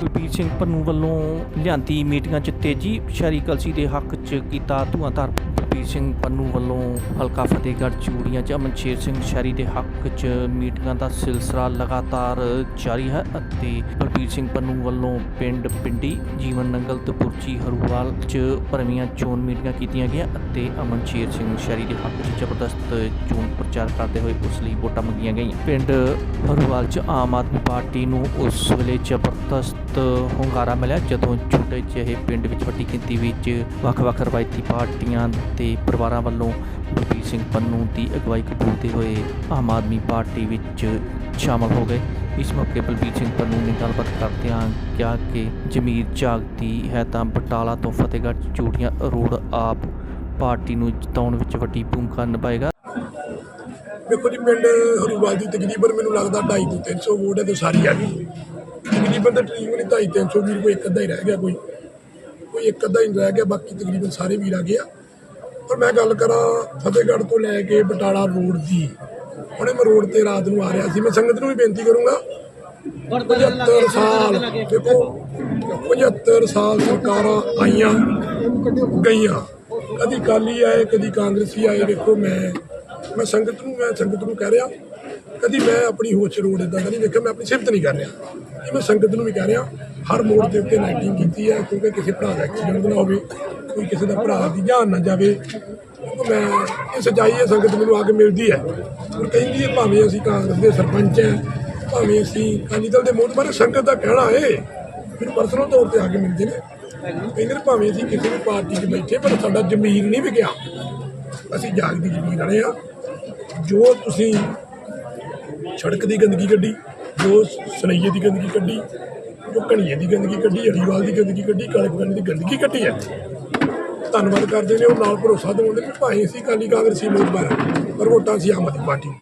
ਕੁਲਬੀਰ ਸਿੰਘ ਪੰਨੂ ਵੱਲੋਂ ਲਿਆਂਦੀ ਮੀਟਿੰਗਾਂ 'ਚ ਤੇਜੀ, ਸ਼ਹਿਰੀ ਕਲਸੀ ਦੇ ਹੱਕ 'ਚ ਕੀਤਾ ਧੂਆਂਧਾਰ ਕੁਲਬੀਰ ਸਿੰਘ ਪੰਨੂ ਵੱਲੋਂ ਹਲਕਾ ਫਤਿਹਗੜ੍ਹ ਚੂੜੀਆਂ 'ਚ ਅਮਨਸ਼ੇਰ ਸਿੰਘ ਸ਼ਹਿਰੀ ਦੇ ਹੱਕ 'ਚ ਮੀਟਿੰਗਾਂ ਦਾ ਸਿਲਸਿਲਾ ਲਗਾਤਾਰ ਜਾਰੀ ਹੈ ਅਤੇ ਕੁਲਬੀਰ ਸਿੰਘ ਪੰਨੂ ਵੱਲੋਂ ਪਿੰਡ ਪਿੰਡੀ, ਜੀਵਨ ਨੰਗਲ ਤੇ ਬੁਰਜੀ ਹਰੂਵਾਲ 'ਚ ਭਰਵੀਆਂ ਚੋਣ ਮੀਟਿੰਗਾਂ ਕੀਤੀਆਂ ਗਈਆਂ ਅਤੇ ਅਮਨਸ਼ੇਰ ਸਿੰਘ ਸ਼ਹਿਰੀ ਦੇ ਹੱਕ 'ਚ ਜ਼ਬਰਦਸਤ ਚੋਣ ਪ੍ਰਚਾਰ ਕਰਦੇ ਹੋਏ ਉਸ ਲਈ ਵੋਟਾਂ ਮੰਗੀਆਂ ਗਈਆਂ। ਪਿੰਡ ਹਰੂਵਾਲ 'ਚ ਆਮ ਆਦਮੀ ਪਾਰਟੀ ਨੂੰ ਉਸ ਵੇਲੇ ਜ਼ਬਰਦਸਤ ਹੁੰਗਾਰਾ ਮਿਲਿਆ, ਜਦੋਂ ਛੋਟੇ ਜਿਹੇ ਪਿੰਡ ਵਿੱਚ ਵੱਡੀ ਗਿਣਤੀ ਵਿੱਚ ਵੱਖ-ਵੱਖ ਰਵਾਇਤੀ ਪਾਰਟੀਆਂ ਤੇ ਪਰਿਵਾਰਾਂ ਵੱਲੋਂ ਬਲਬੀਰ ਸਿੰਘ ਪੰਨੂ ਦੀ ਅਗਵਾਈ ਕਬੂਲਦੇ ਹੋਏ ਆਮ ਆਦਮੀ ਪਾਰਟੀ ਵਿੱਚ ਸ਼ਾਮਲ ਹੋ ਗਏ। ਇਸ ਮੌਕੇ ਬਲਬੀਰ ਸਿੰਘ ਪੰਨੂ ਨੇ ਗੱਲਬਾਤ ਕਰਦਿਆਂ ਕਿਹਾ ਕਿ ਜ਼ਮੀਰ ਜਾਗਦੀ ਹੈ ਤਾਂ ਬਟਾਲਾ ਤੋਂ ਫਤਿਹਗੜ੍ਹ ਚੂੜੀਆਂ ਰੋਡ ਆਪ ਪਾਰਟੀ ਨੂੰ ਜਿਤਾਉਣ ਵਿੱਚ ਵੱਡੀ ਭੂਮਿਕਾ ਨਿਭਾਏਗਾ। ਦੇਖੋ ਜੀ, ਪਿੰਡ ਹਰੂਵਾਲ ਦੀ ਤਕਰੀਬਨ ਮੈਨੂੰ ਲੱਗਦਾ 250 ਤੋਂ 300 ਵੋਟ ਹੈ ਤੇ ਸਾਰੀ ਆ ਗਈ। ਤਕਰੀਬਨ ਤਾਂ ਤਕਰੀਬਨ 250 300 ਵੀਰ ਕੋਈ ਇੱਕ ਅੱਧਾ ਹੀ ਰਹਿ ਗਿਆ ਕੋਈ। ਕੋਈ ਇੱਕ ਅੱਧਾ ਹੀ ਰਹਿ ਗਿਆ, ਬਾਕੀ ਤਕਰੀਬਨ ਸਾਰੇ ਵੀਰ ਆ ਗਏ ਆ। ਪਰ ਮੈਂ ਗੱਲ ਕਰਾਂ ਫਤਿਹਗੜ੍ਹ ਤੋਂ ਲੈ ਕੇ ਬਟਾਲਾ ਰੋਡ ਦੀ। ਹੁਣੇ ਮੈਂ ਰੋਡ ਤੇ ਰਾਤ ਨੂੰ ਆ ਰਿਹਾ ਸੀ। ਮੈਂ ਸੰਗਤ ਨੂੰ ਵੀ ਬੇਨਤੀ ਕਰੂੰਗਾ 75 ਸਾਲ ਦੇਖੋ 75 ਸਾਲ ਸਰਕਾਰਾਂ ਆਈਆਂ ਗਈਆਂ। ਕਦੀ ਕਾਲੀ ਆਏ ਕਦੀ ਕਾਂਗਰਸੀ ਆਏ। ਦੇਖੋ ਮੈਂ ਮੈਂ ਸੰਗਤ ਨੂੰ ਮੈਂ ਸੰਗਤ ਨੂੰ ਕਹਿ ਰਿਹਾ ਕਦੀ ਮੈਂ ਆਪਣੀ ਹੋਚ ਰੋਡ ਇਦਾਂ ਦਾ ਨਹੀਂ ਦੇਖਿਆ ਮੈਂ ਆਪਣੀ ਸਿਫਤ ਨਹੀਂ ਕਰ ਰਿਹਾ। ਇਹ ਮੈਂ ਸੰਗਤ ਨੂੰ ਵੀ ਕਹਿ ਰਿਹਾ ਹਰ ਮੋੜ ਦੇ ਉੱਤੇ ਲਾਈਟਿੰਗ ਕੀਤੀ ਹੈ ਕਿਉਂਕਿ ਕਿਸੇ ਭਰਾ ਦਾ ਐਕਸੀਡੈਂਟ ਨਾ ਹੋਵੇ। ਕੋਈ ਕਿਸੇ ਦਾ ਭਰਾ ਦੀ ਜਾਨ ਨਾ ਜਾਵੇ ਮੈਂ ਇਹ ਸੱਚਾਈ ਹੈ, ਸੰਗਤ ਮੈਨੂੰ ਆ ਕੇ ਮਿਲਦੀ ਹੈ। ਹੁਣ ਕਹਿੰਦੀ ਹੈ, ਭਾਵੇਂ ਅਸੀਂ ਕਾਂਗਰਸ ਦੇ ਸਰਪੰਚ ਹੈ, ਭਾਵੇਂ ਅਸੀਂ ਅਕਾਲੀ ਦਲ ਦੇ ਮੋਹਤਬਰ ਸੰਗਤ ਦਾ ਕਹਿਣਾ ਹੈ ਫਿਰ ਪਰਸਨਲ ਤੌਰ ਤੇ ਆ ਕੇ ਮਿਲਦੇ ਨੇ। ਕਹਿੰਦੇ ਨੇ, ਭਾਵੇਂ ਅਸੀਂ ਕਿਸੇ ਵੀ ਪਾਰਟੀ 'ਚ ਬੈਠੇ ਪਰ ਸਾਡਾ ਜ਼ਮੀਰ ਨਹੀਂ ਵਿਕਿਆ। ਅਸੀਂ ਜਾਗਦੀ ਜ਼ਮੀਰ ਵਾਲੇ ਆ ਜੋ ਤੁਸੀਂ ਸੜਕ ਦੀ ਗੰਦਗੀ ਕੱਢੀ, ਜੋ ਸਨਈਏ ਦੀ ਗੰਦਗੀ ਕੱਢੀ, ਜੋ ਕਣੀਏ ਦੀ ਗੰਦਗੀ ਕੱਢੀ ਹਰੀਵਾਲ ਦੀ ਗੰਦਗੀ ਕੱਢੀ ਕਾਲਕਗੰਜ ਦੀ ਗੰਦਗੀ ਕੱਢੀ ਹੈ ਧੰਨਵਾਦ ਕਰਦੇ ਨੇ, ਉਹ ਨਾਲ ਭਰੋਸਾ ਦਿਵਾਉਂਦੇ ਨੇ ਭਾਈ ਅਸੀਂ ਅਕਾਲੀ ਕਾਂਗਰਸੀ ਮੋਦਬਰ ਪਰ ਵੋਟਾਂ ਸੀ ਆਮ ਆਦਮੀ ਪਾਰਟੀ ਨੂੰ।